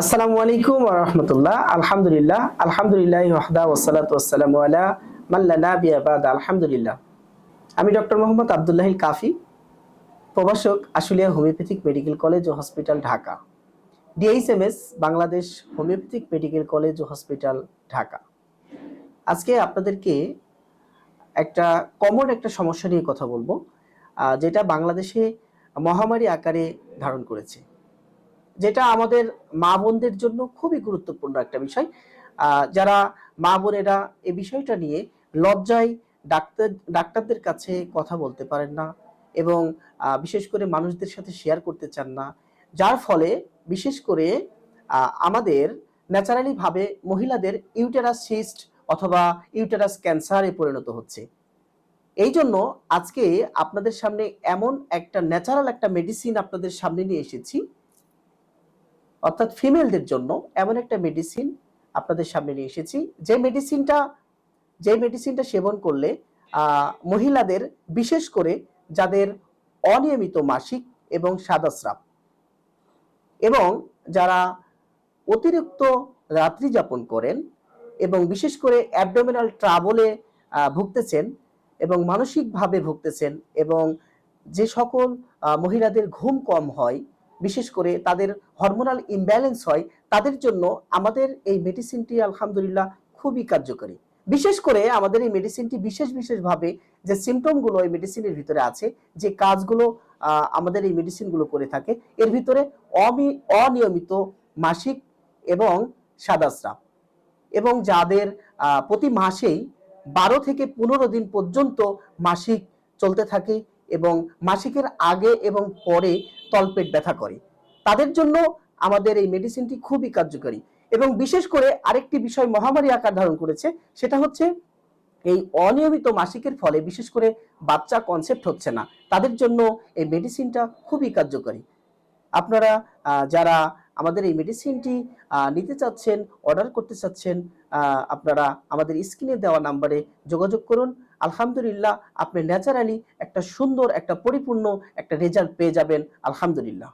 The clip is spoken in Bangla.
আসসালামু আলাইকুম রহমতুল্লাহ। আলহামদুলিল্লাহ। আলহামদুলিল্লাহ ওয়াহদা ওসালাত ওয়াসালাম আলা মাল্লা নাবিয়া বাদ। আলহামদুলিল্লাহ। আমি ডক্টর মোহাম্মদ আবদুল্লাহিল কাফি, প্রভাষক আশুলিয়া হোমিওপ্যাথিক মেডিকেল কলেজ ও hospital Dhaka. DHMS, Bangladesh homeopathic medical college ও হসপিটাল ঢাকা। আজকে আপনাদেরকে একটা কমন একটা সমস্যা নিয়ে কথা বলব যেটা বাংলাদেশে মহামারী আকারে ধারণ করেছে। যেটা আমাদের মা বোনদের জন্য খুবই গুরুত্বপূর্ণ একটা বিষয়। যারা মা বোনেরা এই বিষয়টা নিয়ে লজ্জায় ডাক্তার, ডাক্তারদের কাছে কথা বলতে পারেন না এবং বিশেষ করে মানুষদের সাথে শেয়ার করতে চান না। যার ফলে বিশেষ করে আমাদের ন্যাচারালি ভাবে মহিলাদের ইউটেরাস সিস্ট অথবা ইউটেরাস ক্যান্সারে পরিণত হচ্ছে। এই জন্য আজকে আপনাদের সামনে এমন একটা ন্যাচারাল একটা মেডিসিন আপনাদের সামনে নিয়ে এসেছি। অর্থাৎ ফিমেলদের জন্য এমন একটা মেডিসিন আপনাদের সামনে নিয়ে এসেছি। যে মেডিসিনটা যে মেডিসিনটা সেবন করলে মহিলাদের বিশেষ করে যাদের অনিয়মিত মাসিক এবং সাদাস্রাব এবং যারা অতিরিক্ত রাত্রি যাপন করেন এবং বিশেষ করে অ্যাবডোমিনাল ট্রাবলে ভুগতেছেন এবং মানসিকভাবে ভুগতেছেন এবং যে সকল মহিলাদের ঘুম কম হয় বিশেষ করে তাদের হরমোনাল ইমব্যালেন্স হয়, তাদের জন্য আমাদের এই মেডিসিনটি আলহামদুলিল্লাহ খুবই কার্যকরী। বিশেষ করে আমাদের এই মেডিসিনটি বিশেষ বিশেষভাবে যে সিমটমগুলো এই মেডিসিনের ভিতরে আছে, যে কাজগুলো আমাদের এই মেডিসিনগুলো করে থাকে, এর ভিতরে অনিয়মিত মাসিক এবং সাদাস্রাব এবং যাদের প্রতি মাসেই বারো থেকে পনেরো দিন পর্যন্ত মাসিক চলতে থাকে এবং মাসিকের আগে এবং পরে তলপেট ব্যথা করে। তাদের জন্য আমাদের এই মেডিসিনটি খুবই কার্যকরী এবং বিশেষ করে আরেকটি বিষয় মহামারী আকার ধারণ করেছে, সেটা হচ্ছে এই অনিয়মিত মাসিকের ফলে বিশেষ করে বাচ্চা কনসেপ্ট হচ্ছে না। তাদের জন্য এই মেডিসিনটা খুবই কার্যকরী। আপনারা যারা আমাদের এই মেডিসিনটি নিতে চাচ্ছেন অর্ডার করতে চাচ্ছেন আপনারা আমাদের স্ক্রিনে দেওয়া নাম্বারে যোগাযোগ করুন। আলহামদুলিল্লাহ আপনি ন্যাচারালি একটা সুন্দর একটা পরিপূর্ণ একটা রেজাল্ট পেয়ে যাবেন আলহামদুলিল্লাহ।